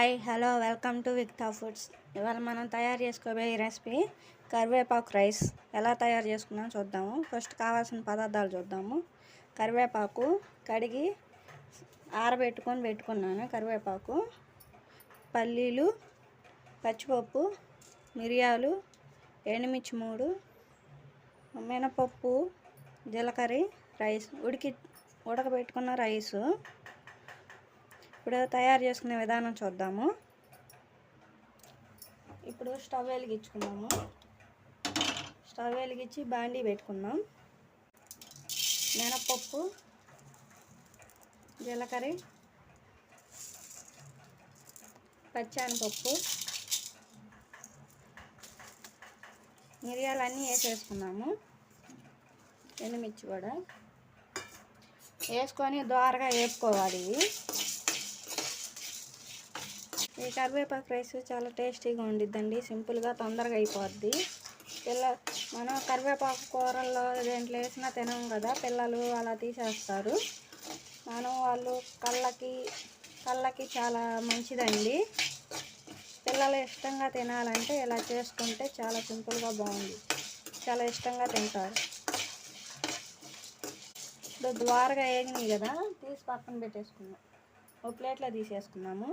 Hi hello welcome to విక్తా foods. ఇవాళ మనం తయారు చేసుకోబోయే రెసిపీ కరివేపాకు రైస్. ఎలా తయారు చేసుకున్నాం చూద్దాము. ఫస్ట్ కావాల్సిన పదార్థాలు చూద్దాము. కరివేపాకు కడిగి ఆరబెట్టుకొని పెట్టుకున్నాను కరివేపాకు. పల్లీలు పచ్చిపప్పు మిరియాలు ఎండుమిర్చి మూడు మినపప్పు జీలకర్ర రైస్. ఉడికి ఉడకబెట్టుకున్న రైసు. ఇప్పుడు తయారు చేసుకునే విధానం చూద్దాము. ఇప్పుడు స్టవ్ వెలిగించుకున్నాము స్టవ్ వెలిగించి బాండీ పెట్టుకుందాం. మినపప్పు జీలకర్ర పచ్చానపప్పు మిరియాలన్నీ వేసేసుకున్నాము ఎండుమిర్చి కూడా వేసుకొని దోరగా వేపుకోవాలి. ఇవి ఈ కరివేపాకు రైస్ చాలా టేస్టీగా ఉండిద్దండి సింపుల్గా తొందరగా అయిపోద్ది. పిల్ల మనం కరివేపాకు కూరల్లో దేంట్లో వేసినా తినం కదా పిల్లలు అలా తీసేస్తారు. మనం వాళ్ళు కళ్ళకి కళ్ళకి చాలా మంచిదండి. పిల్లలు ఇష్టంగా తినాలంటే ఇలా చేసుకుంటే చాలా సింపుల్గా బాగుంది. చాలా ఇష్టంగా తింటారు. ఇప్పుడు ద్వారగా వేగినాయి కదా తీసి పక్కన పెట్టేసుకున్నాం ఒక ప్లేట్లో తీసేసుకున్నాము.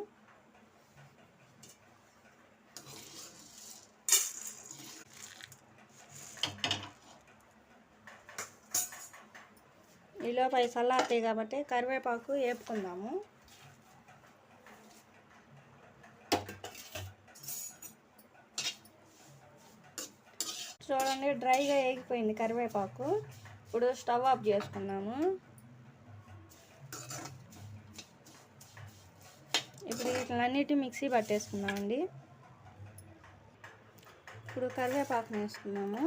ఈలోపు అవి చల్లారుతాయి కాబట్టి కరివేపాకు వేపుకుందాము. చూడండి డ్రైగా వేగిపోయింది కరివేపాకు. ఇప్పుడు స్టవ్ ఆఫ్ చేసుకున్నాము ఇప్పుడు వీటిలన్నిటి మిక్సీ పట్టేసుకున్నామండి ఇప్పుడు కరివేపాకుని వేసుకున్నాము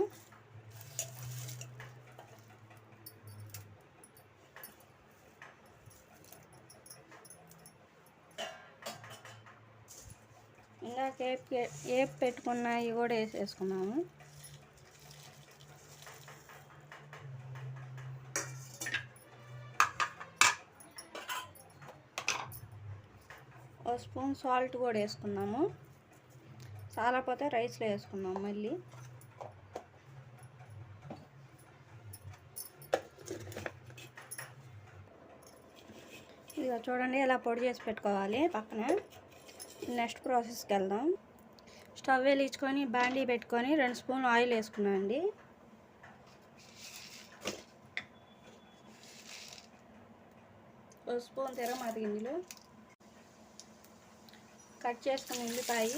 ఇందాక ఏపు ఏపు పెట్టుకున్నవి కూడా వేసేసుకున్నాము ఒక స్పూన్ సాల్ట్ కూడా వేసుకున్నాము చాలాపోతే రైస్లో వేసుకున్నాము మళ్ళీ. ఇక చూడండి ఇలా పొడి చేసి పెట్టుకోవాలి పక్కన. నెక్స్ట్ ప్రాసెస్కి వెళ్దాం. స్టవ్ వెలిగించుకొని బాండీ పెట్టుకొని రెండు స్పూన్ ఆయిల్ వేసుకున్నాం అండి ఒక స్పూన్ తిరగమాత గింజలు కట్ చేసుకుని ఉల్లిపాయ.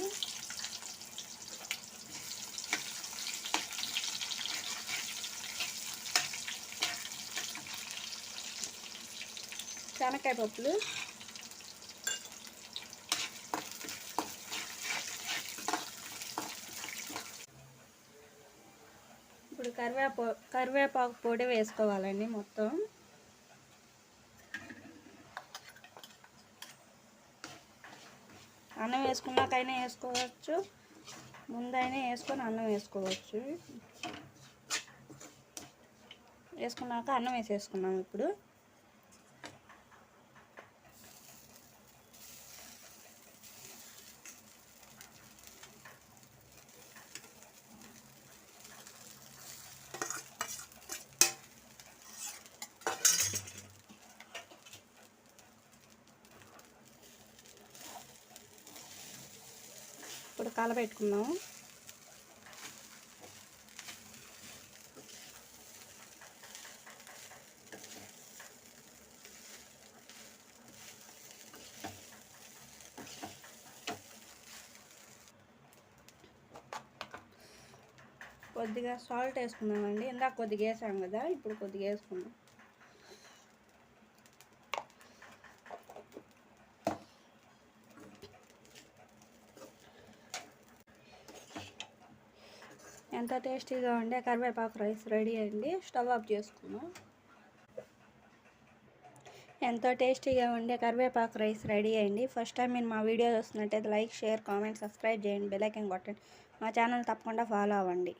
శనక్కాయ పప్పులు. కరివేపా కరివేపాకు పొడి వేసుకోవాలండి మొత్తం. అన్నం వేసుకున్నాకైనా వేసుకోవచ్చు. ముందైనా వేసుకొని అన్నం వేసుకోవచ్చు. వేసుకున్నాక అన్నం వేసేసుకున్నాం ఇప్పుడు. ఇప్పుడు కొద్దిగా సాల్ట్ వేసుకుందామండి. ఇందాక కొద్దిగా వేసాం కదా ఇప్పుడు కొద్దిగా వేసుకుందాం. ఎంత టేస్టీగా ఉండే కరివేపాకు రైస్ రెడీ అయింది. స్టవ్ ఆఫ్ చేసుకున్నాం. ఎంతో టేస్టీగా ఉండే కరివేపాకు రైస్ రెడీ అయింది. ఫస్ట్ టైం మీరు మా వీడియో చూస్తున్నట్టయితే లైక్ షేర్ కామెంట్ సబ్స్క్రైబ్ చేయండి. బెల్ ఐకన్ కొట్టండి. మా ఛానల్ తప్పకుండా ఫాలో అవ్వండి.